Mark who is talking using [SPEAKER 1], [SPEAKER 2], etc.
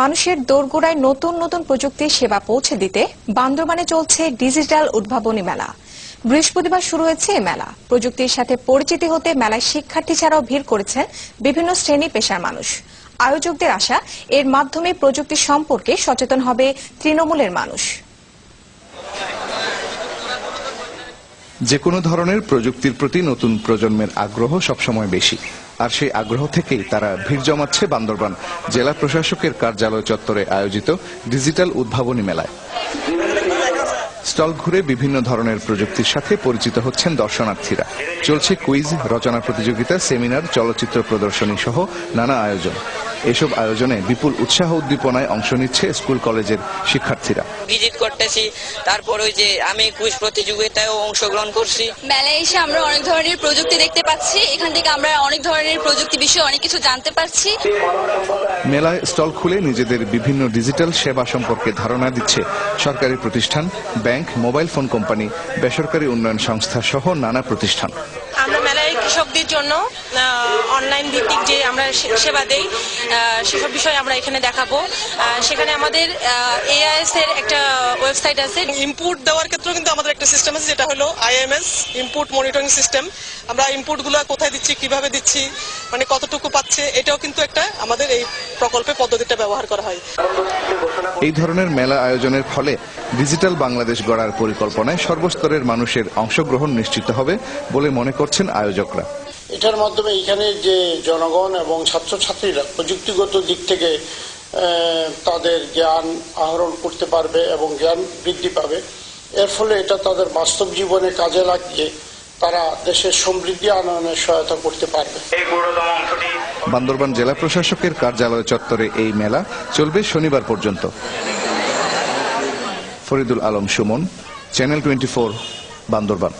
[SPEAKER 1] মানুষের দোরগোড়ায় নতুন নতুন প্রযুক্তির সেবা পৌঁছে দিতে বান্দরবানে চলছে ডিজিটাল উদ্ভাবনী মেলা। বৃহস্পতিবার শুরু হয়েছে এই মেলা। প্রযুক্তির সাথে পরিচিতি হতে মেলায় শিক্ষার্থী ছাড়াও ভিড় করেছেন বিভিন্ন শ্রেণি পেশার মানুষ। আয়োজকদের আশা, এর মাধ্যমে প্রযুক্তি সম্পর্কে সচেতন হবে তৃণমূলের মানুষ।
[SPEAKER 2] যে কোনো ধরনের প্রযুক্তির প্রতি নতুন প্রজন্মের আগ্রহ সবসময় বেশি। আর সেই আগ্রহ থেকেই তারা ভিড় জমাচ্ছে বান্দরবান, জেলা প্রশাসকের কার্যালয় চত্বরে আয়োজিত ডিজিটাল উদ্ভাবনী মেলায়। স্টল ঘুরে বিভিন্ন ধরনের প্রযুক্তির সাথে পরিচিত হচ্ছেন দর্শনার্থীরা। চলছে কুইজ, রচনা প্রতিযোগিতা, সেমিনার, চলচ্চিত্র প্রদর্শনী সহ নানা আয়োজন। এসব আয়োজনে বিপুল উৎসাহ উদ্দীপনায় অংশ নিচ্ছে স্কুল কলেজের শিক্ষার্থীরা।
[SPEAKER 3] ভিজিট করতেছি। তারপর ওই যে আমি কুইজ প্রতিযোগিতায়ও অংশগ্রহণ করছি।
[SPEAKER 4] মেলায় এসে আমরা অনেক ধরনের প্রযুক্তি দেখতে পাচ্ছি। এখান থেকে আমরা অনেক ধরনের প্রযুক্তি বিষয়ে অনেক কিছু জানতে পারছি।
[SPEAKER 2] মেলায় স্টল খুলে নিজেদের বিভিন্ন ডিজিটাল সেবা সম্পর্কে ধারণা দিচ্ছে সরকারি প্রতিষ্ঠান ব্যাংক মোবাইল ফোন কোম্পানি বেসরকারি উন্নয়ন সংস্থা সহ নানা প্রতিষ্ঠান।
[SPEAKER 5] আমরা মেলায় কৃষকদের জন্য অনলাইন ভিত্তিক যে সেবা দেই। সেসব বিষয়ে আমরা এখানে দেখাবো। আহ, সেখানে আমাদের এআইএস এর একটা ওয়েবসাইট আছে।
[SPEAKER 6] ইনপুট দেওয়ার ক্ষেত্রেও কিন্তু আমাদের একটা সিস্টেম আছে যেটা হলো আইএমএস ইনপুট মনিটরিং সিস্টেম আমরা ইনপুটগুলো কোথায় দিচ্ছি কীভাবে দিচ্ছি মানে কতটুকু পাচ্ছে এটাও কিন্তু একটা আমাদের এই প্রকল্পে পদ্ধতিটা ব্যবহার করা হয়।
[SPEAKER 2] এই ধরনের মেলা আয়োজনের ফলে ডিজিটাল বাংলাদেশ গড়ার পরিকল্পনায় সর্বস্তরের মানুষের অংশগ্রহণ নিশ্চিত হবে বলে মনে করছেন আয়োজকরা।
[SPEAKER 7] এটার মাধ্যমে এখানে যে জনগণ এবং ছাত্রছাত্রীরা প্রযুক্তিগত দিক থেকে তাদের জ্ঞান আহরণ করতে পারবে এবং জ্ঞান বৃদ্ধি পাবে। এর ফলে এটা তাদের বাস্তব জীবনে কাজে লাগিয়ে তারা দেশের সমৃদ্ধি আনয়নে সহায়তা করতে পারবে।
[SPEAKER 2] বান্দরবান জেলা প্রশাসকের কার্যালয় চত্বরে এই মেলা চলবে শনিবার পর্যন্ত। Faridul Alam Suman channel twenty four Bandarban.